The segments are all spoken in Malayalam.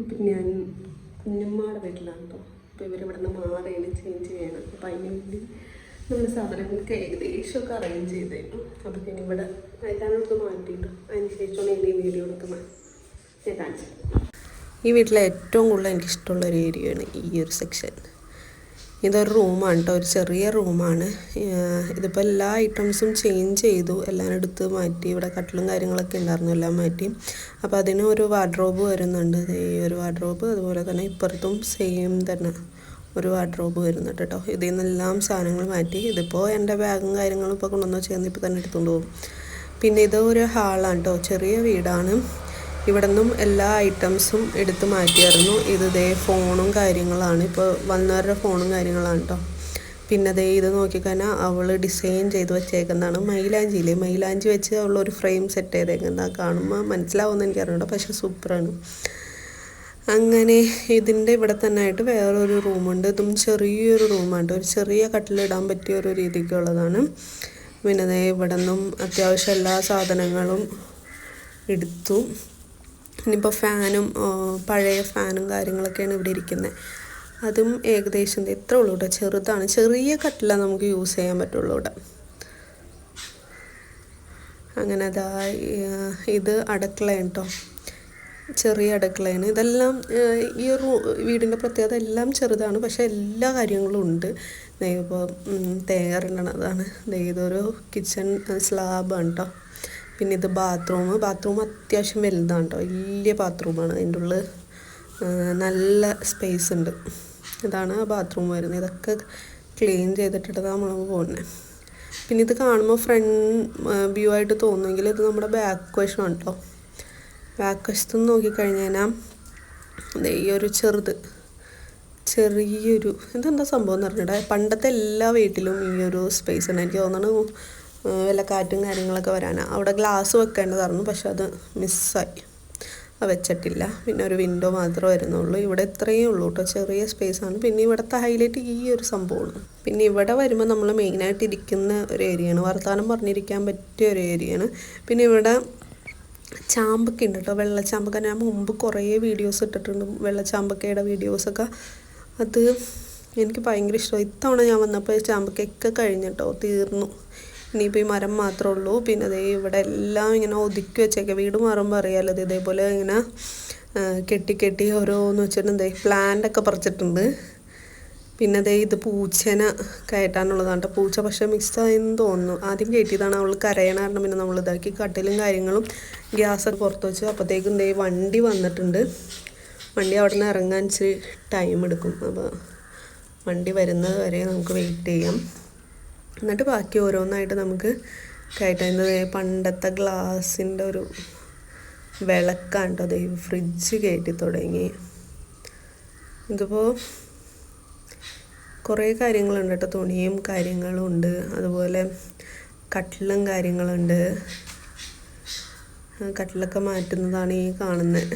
അപ്പം ഞാൻ കുഞ്ഞമ്മയുടെ വീട്ടിലാണ് കേട്ടോ അപ്പോൾ ഇവരിവിടെ നിന്ന് മാറിയാണ് ചേഞ്ച് ചെയ്യണം. അപ്പം അതിന് വേണ്ടി നമ്മൾ സാധനങ്ങൾക്ക് ഏകദേശമൊക്കെ അറേഞ്ച് ചെയ്തായിരുന്നു അപ്പം ഞാൻ ഇവിടെ അതിനടുത്ത് മാറ്റിയിട്ടു അതിന് ശേഷമാണ് എന്റെ ഈ വീഡിയോ എടുക്കുന്നത് ഞാൻ കാണിച്ചത്. ഈ വീട്ടിലെ ഏറ്റവും കൂടുതൽ എനിക്ക് ഇഷ്ടമുള്ള ഒരു ഏരിയയാണ് ഈ ഒരു സെക്ഷൻ ഇതൊരു റൂമാണ് കേട്ടോ ഒരു ചെറിയ റൂമാണ്. ഇതിപ്പോൾ എല്ലാ ഐറ്റംസും ചേഞ്ച് ചെയ്തു. എല്ലാം എടുത്ത് മാറ്റി. ഇവിടെ കട്ടിലും കാര്യങ്ങളൊക്കെ ഉണ്ടായിരുന്നു. എല്ലാം മാറ്റി. അപ്പോൾ അതിന് ഒരു വാർഡ്രോബ് വരുന്നുണ്ട്. ഈ ഒരു വാർഡ്രോബ് അതുപോലെ തന്നെ ഇപ്പുറത്തും സെയിം തന്നെ ഒരു വാർഡ്രോബ് വരുന്നുണ്ട് കേട്ടോ ഇതിൽ നിന്നെല്ലാം സാധനങ്ങൾ മാറ്റി. ഇതിപ്പോൾ എന്റെ ബാഗും കാര്യങ്ങളും ഇപ്പോൾ കൊണ്ടുവന്ന് ചേർന്ന് ഇപ്പോൾ തന്നെ എടുത്തുകൊണ്ട് പോകും. പിന്നെ ഇത് ഒരു ഹാളാണ് കേട്ടോ ചെറിയ വീടാണ്. ഇവിടെ നിന്നും എല്ലാ ഐറ്റംസും എടുത്തു മാറ്റിയായിരുന്നു. ഇത് ദേ ഫോണും കാര്യങ്ങളാണ്. ഇപ്പോൾ വന്നവരുടെ ഫോണും കാര്യങ്ങളാണ് കേട്ടോ പിന്നെ ദേ ഇത് നോക്കിക്കഴിഞ്ഞാൽ അവൾ ഡിസൈൻ ചെയ്ത് വെച്ചേക്കുന്നതാണ് മൈലാഞ്ചിയിലെ. മൈലാഞ്ചി വെച്ച് അവളൊരു ഫ്രെയിം സെറ്റ് ചെയ്തേക്കുന്നത് കാണുമ്പോൾ മനസ്സിലാവുമെന്ന് എനിക്കറിയണ്ട പക്ഷേ സൂപ്പറാണ്. അങ്ങനെ ഇതിന്റെ ഇവിടെ തന്നെ ആയിട്ട് വേറൊരു റൂമുണ്ട് ഇതും ചെറിയൊരു റൂമാണ് ഒരു ചെറിയ കട്ടിലിടാൻ പറ്റിയ ഒരു രീതിക്കുള്ളതാണ് പിന്നെ ഇവിടെ നിന്നും അത്യാവശ്യം എല്ലാ സാധനങ്ങളും എടുത്തു. ഇനിയിപ്പോൾ ഫാനും പഴയ ഫാനും കാര്യങ്ങളൊക്കെയാണ് ഇവിടെ ഇരിക്കുന്നത് അതും ഏകദേശം എത്ര ഉള്ളൂ കേട്ടോ ചെറുതാണ്. ചെറിയ കട്ടില നമുക്ക് യൂസ് ചെയ്യാൻ പറ്റുള്ളൂ ഇവിടെ. അങ്ങനെ അതാ ഇത് അടുക്കളയാണ് കേട്ടോ ചെറിയ അടുക്കളയാണ്. ഇതെല്ലാം ഈ ഒരു വീടിന്റെ പ്രത്യേകത എല്ലാം ചെറുതാണ്. പക്ഷേ എല്ലാ കാര്യങ്ങളും ഉണ്ട്. ഇപ്പോൾ തേങ്ങ ഇടണതാണ് ഇതൊരു കിച്ചൺ സ്ലാബാണ് കേട്ടോ പിന്നെ ഇത് ബാത്റൂം ബാത്റൂം അത്യാവശ്യം വലുതാണ് കേട്ടോ വലിയ ബാത്റൂമാണ് അതിന്റെ ഉള്ളിൽ നല്ല സ്പേസ് ഉണ്ട്. ഇതാണ് ബാത്റൂം വരുന്നത്. ഇതൊക്കെ ക്ലീൻ ചെയ്തിട്ടിട്ട് നമ്മൾ പോകുന്നത് പിന്നെ ഇത് കാണുമ്പോൾ ഫ്രണ്ട് വ്യൂ ആയിട്ട് തോന്നുമെങ്കിൽ ഇത് നമ്മുടെ ബാക്ക് വശമാണ് കേട്ടോ ബാക്ക് വശത്ത് നിന്ന് നോക്കിക്കഴിഞ്ഞാൽ ഈ ഒരു ചെറുത് ചെറിയൊരു ഇതെന്താ സംഭവം എന്ന് പറഞ്ഞിട്ട് പണ്ടത്തെ എല്ലാ വീട്ടിലും ഈ ഒരു സ്പേസ് ഉണ്ട് എനിക്ക് തോന്നുന്നു ആ, വല്ല കാറ്റും കാര്യങ്ങളൊക്കെ വരാനാണ് അവിടെ ഗ്ലാസ് വെക്കേണ്ടതായിരുന്നു പക്ഷെ അത് മിസ്സായി വെച്ചിട്ടില്ല. പിന്നെ ഒരു വിൻഡോ മാത്രമേ വരുന്നുള്ളൂ. ഇവിടെ ഇത്രയേ ഉള്ളൂ കേട്ടോ ചെറിയ സ്പേസ് ആണ്. പിന്നെ ഇവിടുത്തെ ഹൈലൈറ്റ് ഈ ഒരു സംഭവമാണ്. പിന്നെ ഇവിടെ വരുമ്പോൾ നമ്മൾ മെയിനായിട്ട് ഇരിക്കുന്ന ഒരു ഏരിയയാണ് വർത്തമാനം പറഞ്ഞിരിക്കാൻ പറ്റിയ ഒരു ഏരിയയാണ് പിന്നെ ഇവിടെ ചാമ്പക്ക ഉണ്ട് കേട്ടോ വെള്ളച്ചാമ്പക്ക ഞാൻ മുമ്പ് കുറേ വീഡിയോസ് ഇട്ടിട്ടുണ്ട്. വെള്ളച്ചാമ്പക്കയുടെ വീഡിയോസൊക്കെ അത് എനിക്ക് ഭയങ്കര ഇഷ്ടമാണ് ഇത്തവണ ഞാൻ വന്നപ്പോൾ ചാമ്പക്കയൊക്കെ കഴിഞ്ഞിട്ടോ തീർന്നു. ഇനിയിപ്പോൾ ഈ മരം മാത്രമേ ഉള്ളൂ. പിന്നെ അതേ ഇവിടെ എല്ലാം ഇങ്ങനെ ഒതുക്കി വെച്ചേക്കാം. വീട് മാറുമ്പോൾ അറിയാമല്ലോ ഇത് ഇതേപോലെ ഇങ്ങനെ കെട്ടി കെട്ടി ഓരോന്ന് വെച്ചിട്ട് എന്തേ പ്ലാന്റൊക്കെ പറിച്ചിട്ടുണ്ട്. പിന്നെ ദേ ഇത് പൂച്ചേനെ കയറ്റാനുള്ളതാണ് പൂച്ച പക്ഷേ മിക്സായെന്ന് തോന്നുന്നു. ആദ്യം കയറ്റിയതാണ് അവൾ കരയണ കാരണം പിന്നെ നമ്മൾ ഇതാക്കി കട്ടിലും കാര്യങ്ങളും ഗ്യാസ് പുറത്ത് വെച്ചു അപ്പോഴത്തേക്കും ദേ വണ്ടി വന്നിട്ടുണ്ട്. വണ്ടി അവിടെ നിന്ന് ഇറങ്ങാൻ ഇച്ചിരി ടൈം എടുക്കും. അപ്പോൾ വണ്ടി വരുന്നത് വരെ നമുക്ക് വെയിറ്റ് ചെയ്യാം. എന്നിട്ട് ബാക്കി ഓരോന്നായിട്ട് നമുക്ക് കയറ്റാൻ ദേ പണ്ടത്തെ ഗ്ലാസിന്റെ ഒരു വിളക്കാണ് കേട്ടോ ദേ ഫ്രിഡ്ജ് കയറ്റി തുടങ്ങി. ഇതിപ്പോൾ കുറേ കാര്യങ്ങളുണ്ട് കേട്ടോ. തുണിയും കാര്യങ്ങളും ഉണ്ട്. അതുപോലെ കട്ടിലും കാര്യങ്ങളുണ്ട്. കട്ടിലൊക്കെ മാറ്റുന്നതാണ് ഈ കാണുന്നത്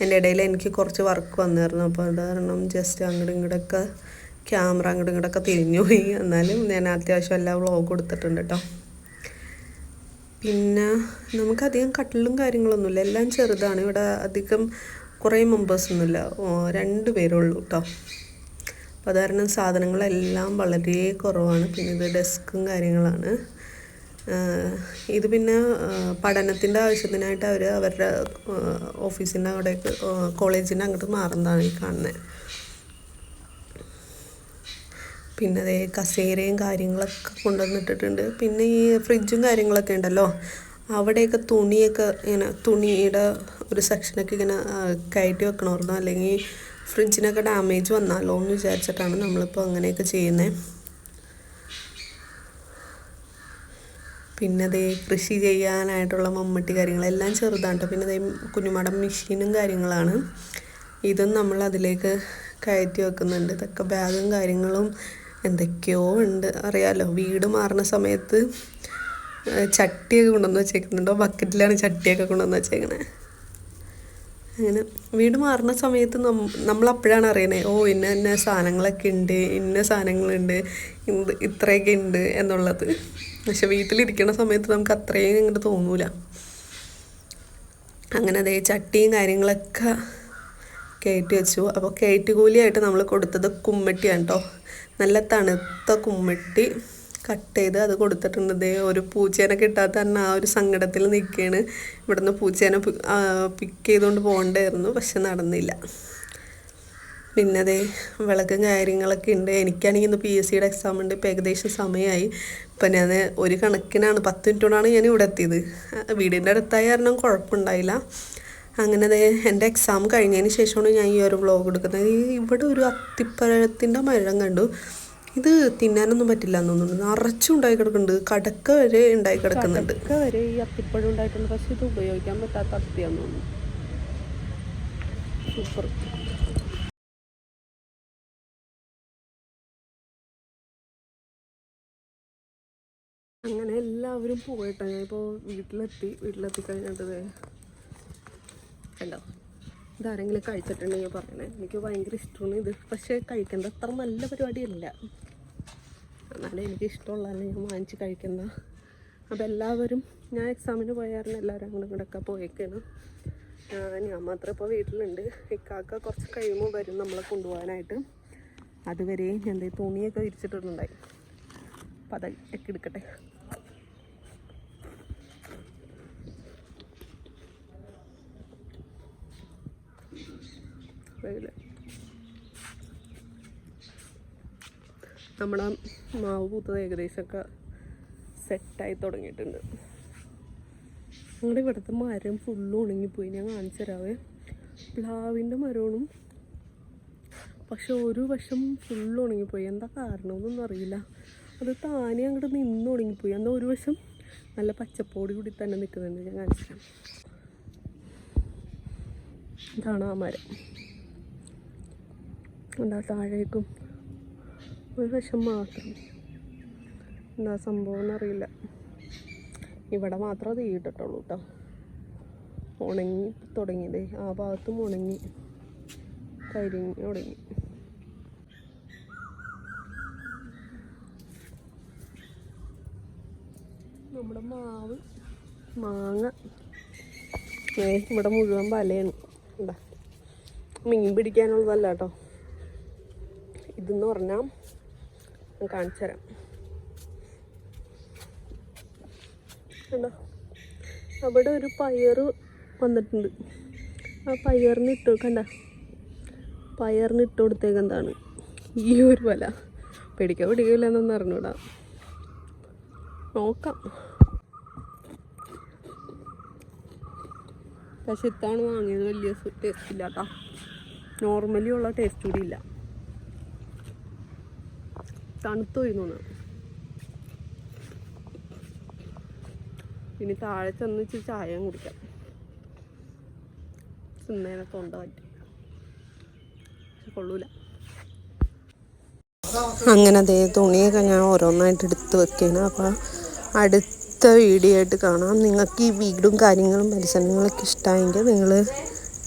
എന്റെ ഇടയിൽ എനിക്ക് കുറച്ച് വർക്ക് വന്നായിരുന്നു അപ്പോൾ അത് കാരണം ജസ്റ്റ് അങ്ങോട്ടും ഇങ്ങോട്ടൊക്കെ ക്യാമറ അങ്ങോട്ടും ഇങ്ങോട്ടൊക്കെ തിരിഞ്ഞു പോയി. എന്നാലും ഞാൻ അത്യാവശ്യം എല്ലാ വ്ളോഗ് കൊടുത്തിട്ടുണ്ട് കേട്ടോ പിന്നെ നമുക്കധികം കട്ടിലും കാര്യങ്ങളൊന്നുമില്ല. എല്ലാം ചെറുതാണ്. ഇവിടെ അധികം കുറേ മെമ്പേഴ്സൊന്നുമില്ല രണ്ട് പേരേ ഉള്ളൂ കേട്ടോ അപ്പോൾ അതുകാരണം സാധനങ്ങളെല്ലാം വളരെ കുറവാണ്. പിന്നെ ഇത് ഡെസ്കും കാര്യങ്ങളാണ്. ഇത് പിന്നെ പഠനത്തിന്റെ ആവശ്യത്തിനായിട്ട് അവർ അവരുടെ ഓഫീസിന്റെ അവിടേക്ക് കോളേജിന്റെ അങ്ങോട്ട് മാറുന്നതാണ് ഈ കാണുന്നത് പിന്നെ അതേ കസേരയും കാര്യങ്ങളൊക്കെ കൊണ്ടുവന്നിട്ടിട്ടുണ്ട്. പിന്നെ ഈ ഫ്രിഡ്ജും കാര്യങ്ങളൊക്കെ ഉണ്ടല്ലോ. അവിടെയൊക്കെ തുണിയൊക്കെ ഇങ്ങനെ തുണിയുടെ ഒരു സെക്ഷനൊക്കെ ഇങ്ങനെ കയറ്റി വെക്കണമായിരുന്നു. അല്ലെങ്കിൽ ഫ്രിഡ്ജിനൊക്കെ ഡാമേജ് വന്നാലോ എന്ന് വിചാരിച്ചിട്ടാണ് നമ്മളിപ്പോൾ അങ്ങനെയൊക്കെ ചെയ്യുന്നത് പിന്നെ അതേ കൃഷി ചെയ്യാനായിട്ടുള്ള മമ്മട്ടി കാര്യങ്ങളെല്ലാം ചെറുതാണ് പിന്നെ അതേ കുഞ്ഞുമാടം മെഷീനും കാര്യങ്ങളാണ്. ഇതും നമ്മൾ അതിലേക്ക് കയറ്റി വെക്കുന്നുണ്ട്. ഇതൊക്കെ ബാഗും കാര്യങ്ങളും എന്തൊക്കെയോ ഉണ്ട്. അറിയാലോ വീട് മാറുന്ന സമയത്ത് ചട്ടിയൊക്കെ കൊണ്ടുവന്ന് വെച്ചേക്കുന്നുണ്ടോ. ബക്കറ്റിലാണ് ചട്ടിയൊക്കെ കൊണ്ടുവന്ന് വെച്ചേക്കണേ. അങ്ങനെ വീട് മാറുന്ന സമയത്ത് നമ്മൾ അപ്പോഴാണ് അറിയണേ ഓ ഇന്ന ഇന്ന സാധനങ്ങളൊക്കെ ഉണ്ട് ഇന്ന സാധനങ്ങളുണ്ട് ഇത് ഇത്രയൊക്കെ ഉണ്ട് എന്നുള്ളത്. പക്ഷെ വീട്ടിലിരിക്കുന്ന സമയത്ത് നമുക്ക് അത്രയും ഇങ്ങോട്ട് തോന്നൂല. അങ്ങനെ അതേ ചട്ടിയും കാര്യങ്ങളൊക്കെ കയറ്റി വെച്ചു. അപ്പോൾ കയറ്റുകൂലിയായിട്ട് നമ്മൾ കൊടുത്തത് കുമ്മട്ടിയാണ് കേട്ടോ നല്ല തണുത്ത കുമ്മട്ടി കട്ട് ചെയ്ത് അത് കൊടുത്തിട്ടുണ്ട്. ദേ ഒരു പൂച്ചേനെ കിട്ടാത്ത തന്നെ ആ ഒരു സങ്കടത്തിൽ നിൽക്കുകയാണ് ഇവിടുന്ന് പൂച്ചേനെ പിക്ക് ചെയ്തുകൊണ്ട് പോകണ്ടായിരുന്നു പക്ഷെ നടന്നില്ല. പിന്നെ അതേ വിളക്കും കാര്യങ്ങളൊക്കെ ഉണ്ട്. എനിക്കാണെങ്കിൽ ഇന്ന് പി എസ് സിയുടെ എക്സാം ഉണ്ട്. ഇപ്പം ഏകദേശം സമയമായി. ഇപ്പം ഞാൻ ഒരു കണക്കിനാണ് പത്ത് മിനിറ്റോടാണ് ഞാൻ ഇവിടെ എത്തിയത്. വീടിന്റെ അടുത്തായ കാരണം കുഴപ്പമുണ്ടായില്ല. അങ്ങനെ എന്റെ എക്സാം കഴിഞ്ഞതിന് ശേഷമാണ് ഞാൻ ഈ ഒരു വ്ളോഗ് എടുക്കുന്നത്. ഇവിടെ ഒരു അത്തിപ്പഴത്തിന്റെ മരം കണ്ടു. ഇത് തിന്നാനൊന്നും പറ്റില്ല എന്നൊന്നും നിറച്ചും ഉണ്ടായി കിടക്കുന്നുണ്ട്. കടക്ക വരെ ഉണ്ടായി കിടക്കുന്നുണ്ട്. വരെ ഈ അത്തിപ്പഴം ഉണ്ടായിട്ടുണ്ട്. പക്ഷെ ഇത് ഉപയോഗിക്കാൻ പറ്റാത്ത അത്തിയാന്ന് സൂപ്പർ അങ്ങനെ എല്ലാവരും പോയിട്ടാണ് ഞാനിപ്പോൾ വീട്ടിലെത്തി. വീട്ടിലെത്തി കഴിഞ്ഞിട്ട് കണ്ടോ ഇതാരെങ്കിലും കഴിച്ചിട്ടുണ്ടെങ്കിൽ പറയണേ. എനിക്ക് ഭയങ്കര ഇഷ്ടമാണ് ഇത്. പക്ഷേ കഴിക്കേണ്ട അത്ര നല്ല പരിപാടിയല്ല. എന്നാലും എനിക്ക് ഇഷ്ടമുള്ളതല്ല ഞാൻ വാങ്ങിച്ച് കഴിക്കുന്ന അപ്പോൾ എല്ലാവരും ഞാൻ എക്സാമിന് പോയായിരുന്നു എല്ലാവരും അങ്ങോട്ടും ഇങ്ങോട്ടൊക്കെ പോയേക്കാണ്. ഞാൻ മാത്രം ഇപ്പോൾ വീട്ടിലുണ്ട്. ഇക്കാക്ക കുറച്ച് കഴിയുമ്പോൾ വരും നമ്മളെ കൊണ്ടുപോകാനായിട്ട്. അതുവരെ ഞാൻ തുണിയൊക്കെ വിരിച്ചിട്ടുണ്ടായി അപ്പം അതൊക്കെ എടുക്കട്ടെ. നമ്മുടെ മാവ് പൂത്തത് ഏകദേശമൊക്കെ സെറ്റായി തുടങ്ങിയിട്ടുണ്ട്. ഞങ്ങളുടെ ഇവിടുത്തെ മരം ഫുള്ള് ഉണങ്ങിപ്പോയി. ഞാൻ കാണിച്ചു തരാവേ. പ്ലാവിന്റെ മരവും പക്ഷെ ഒരു വശം ഫുള്ള് ഉണങ്ങിപ്പോയി. എന്താ കാരണമെന്നൊന്നും അറിയില്ല. അത് താനെ അങ്ങോട്ട് നിന്ന് ഉണങ്ങിപ്പോയി. എന്താ ഒരു വശം നല്ല പച്ചപ്പോടി കൂടി തന്നെ നിൽക്കുന്നുണ്ട്. ഞാൻ കാണിച്ചു ഇതാണ് ആ മരം. എന്താ താഴേക്കും? ഒരു വശം മാത്രം. എന്താ സംഭവം എന്നറിയില്ല. ഇവിടെ മാത്രം അത് ഈട്ടിട്ടുള്ളൂ കേട്ടോ ഉണങ്ങി തുടങ്ങിയതേ. ആ ഭാഗത്തും ഉണങ്ങി. കരിഞ്ഞ് തുടങ്ങി. നമ്മുടെ മാവ് മാങ്ങ. ഏ ഇവിടെ മുഴുവൻ വലയാണ്. എന്താ മീൻ പിടിക്കാനുള്ളതല്ല കേട്ടോ ഇതെന്ന് പറഞ്ഞാൽ ഞാൻ കാണിച്ചു തരാം. കണ്ടോ? അവിടെ ഒരു പയർ വന്നിട്ടുണ്ട്. ആ പയറിന് ഇട്ട് കണ്ട? പയറിന് ഇട്ട് കൊടുത്തേക്ക് എന്താണ്? ഈ ഒരു വല. പിടിക്കാൻ പിടിക്കില്ല എന്നൊന്നും അറിഞ്ഞൂടാ. നോക്കാം. പക്ഷെ ഇത്താണ് വാങ്ങിയത്. വലിയ ടേസ്റ്റ് ഇല്ല കേട്ടോ നോർമലി ഉള്ള ടേസ്റ്റ് കൂടി ഇല്ല. തണുത്തു പോയി ഇനി താഴെ ചെന്ന് ഇച്ചിരി ചായ കുടിക്കാം. തിന്നേനെ തൊണ്ട പറ്റി. കൊള്ളൂല. അങ്ങനെ അതേ തുണിയൊക്കെ ഞാൻ ഓരോന്നായിട്ട് എടുത്ത് വെക്കുകയാണ് അപ്പോൾ അടുത്ത വീഡിയോ ആയിട്ട് കാണാം. നിങ്ങൾക്ക് ഈ വീടും കാര്യങ്ങളും പരിസരങ്ങളൊക്കെ ഇഷ്ടമായെങ്കിൽ നിങ്ങൾ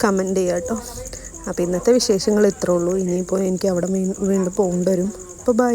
കമന്റ് ചെയ്യുക കേട്ടോ. അപ്പോൾ ഇന്നത്തെ വിശേഷങ്ങൾ ഇത്രേ ഉള്ളൂ. ഇനിയിപ്പോൾ എനിക്ക് അവിടെ വീണ്ടും പോകേണ്ടി വരും. അപ്പോൾ ബൈ.